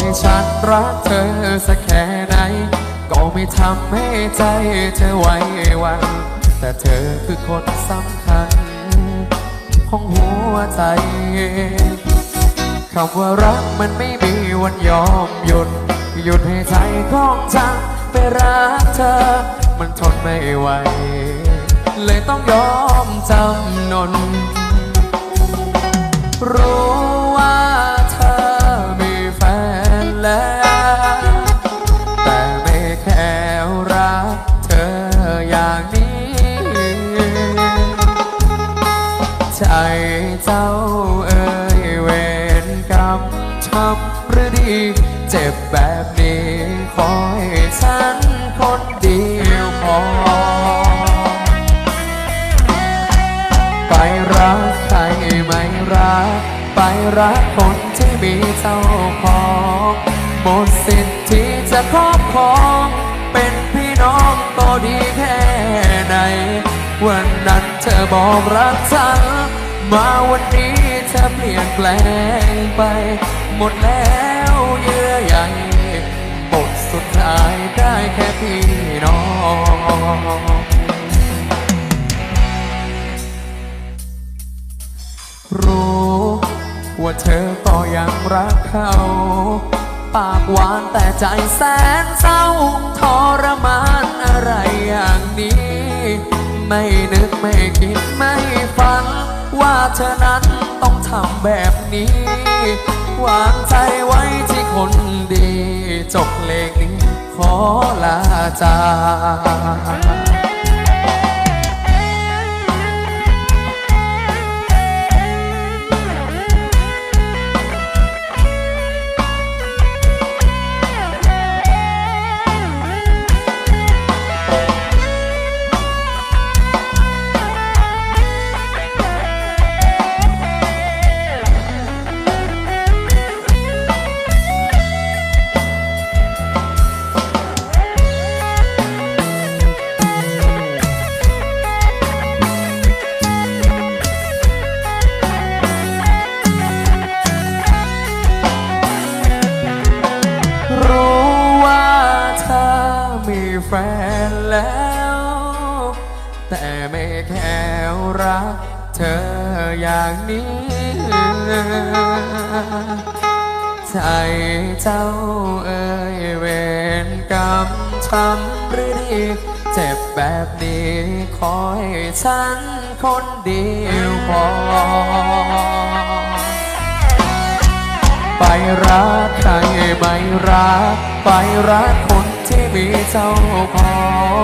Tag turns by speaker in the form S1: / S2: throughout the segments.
S1: ให้ฉันรักเธอสักแค่ไหน ก็ไม่ทำให้ใจเธอไว้วัน แต่เธอคือคนสำคัญ ของหัวใจคำว่ารักมันไม่มีวันยอมหยุด หยุดให้ใจของฉันไปรักเธอ มันทนไม่ไหว เลยต้องยอมจำนนรู้ ใจเจ้าเอ่ยเวรกรรมช้ำหรือดี เจ็บแบบนี้ขอให้ฉันคนเดียวพอ ไปรักใครไม่รัก ไปรักคนที่มีเจ้าของหมดสิทธิ์ที่จะครอบครองเป็นพี่น้องก็ดีแค่ไหนวันนั้นเธอบอกรักฉัน มาวันนี้เธอเปลี่ยนแปลงไป หมดแล้วเยื่อใยบทสุดท้ายได้แค่พี่น้องรู้ว่าเธอก็ยังรักเขา ปากหวานแต่ใจแสนเศร้าทรมานอะไรอย่างนี้ ไม่นึกไม่คิด เธอนั้นต้องทำแบบนี้ วางใจไว้ที่คนดี จบเลงนี้ขอลาจาก รักเธออย่างนี้ ใจเจ้าเอ่ยเวรกรรมช้ำหรือดีเจ็บแบบนี้ขอให้ฉันคนเดียวพอไปรักใครไม่รัก ไปรักคนที่มีเจ้าขอ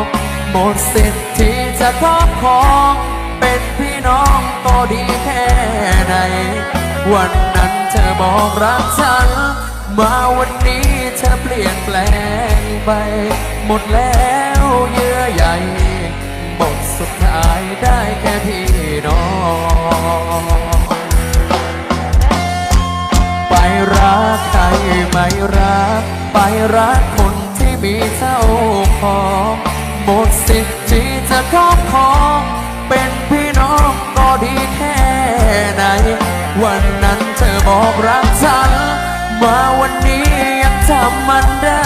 S1: งหมดสิทธิ์ที่จะครอบครอง เป็นพี่น้องก็ดีแค่ไหน วันนั้นเธอบอกรักฉัน มาวันนี้เธอเปลี่ยนแปลงไป หมดแล้วเยื่อใยบทสุดท้ายได้แค่พี่น้องไปรักใครไม่รัก ไปรักคนที่มีเจ้าของหมดสิทธิ์ที่จะครอบครอง มาวันนี้ยังจำมันได้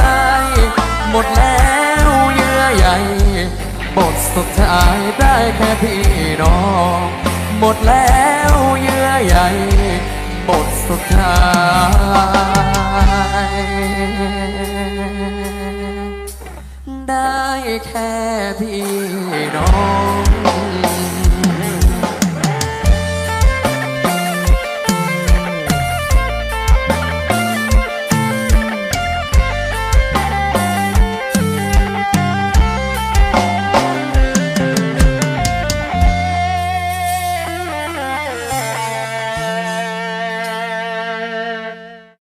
S1: หมดแล้วเยื่อใยบทสุดท้ายได้แค่พี่น้อง หมดแล้วเยื่อใยบทสุดท้ายได้แค่พี่น้อง